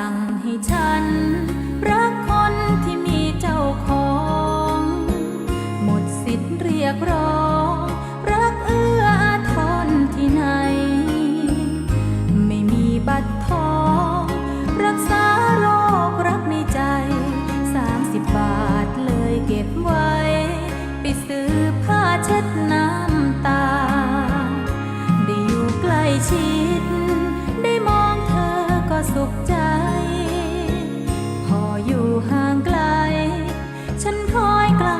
สั่งให้ฉัน รักคนที่มีเจ้าของ หมดสิทธิ์เรียกร้อง รักเอื้ออาทรที่ไหน ไม่มีบัตรทอง รักษาโรครักในใจสามสิบบาทเลยเก็บไว้ ไปซื้อผ้าเช็ดน้ำตา ได้อยู่ใกล้ชิด ฉันคอยไกล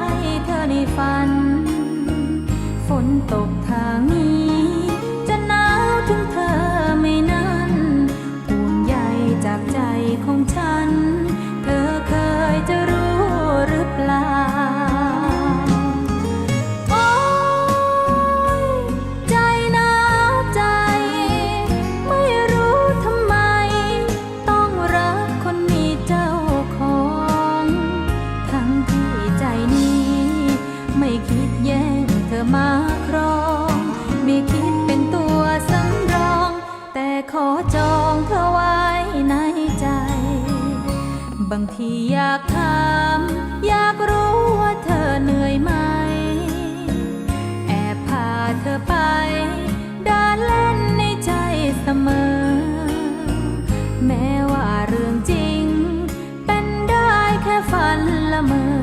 เธอในฝัน ฝนตกทางนี้ บางทีอยากถาม อยากรู้ว่าเธอเหนื่อยไหม แอบพาเธอไปเดินเล่นในใจเสมอ แม้ว่าเรื่องจริง เป็นได้แค่ฝันละเมอ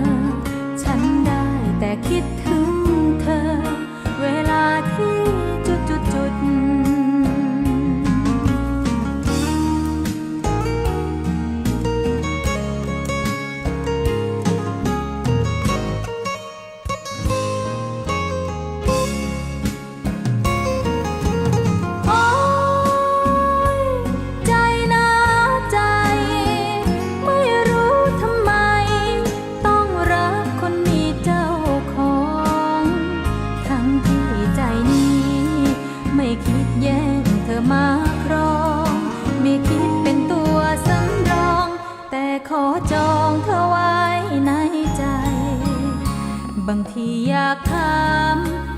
บางทีอยากถาม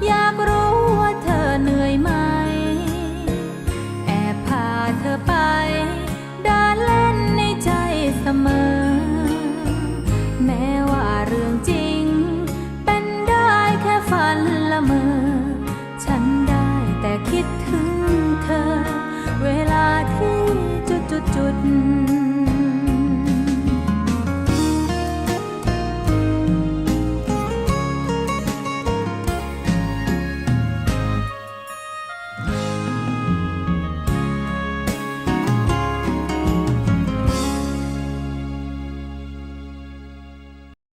อยากรู้ว่าเธอเหนื่อยไหม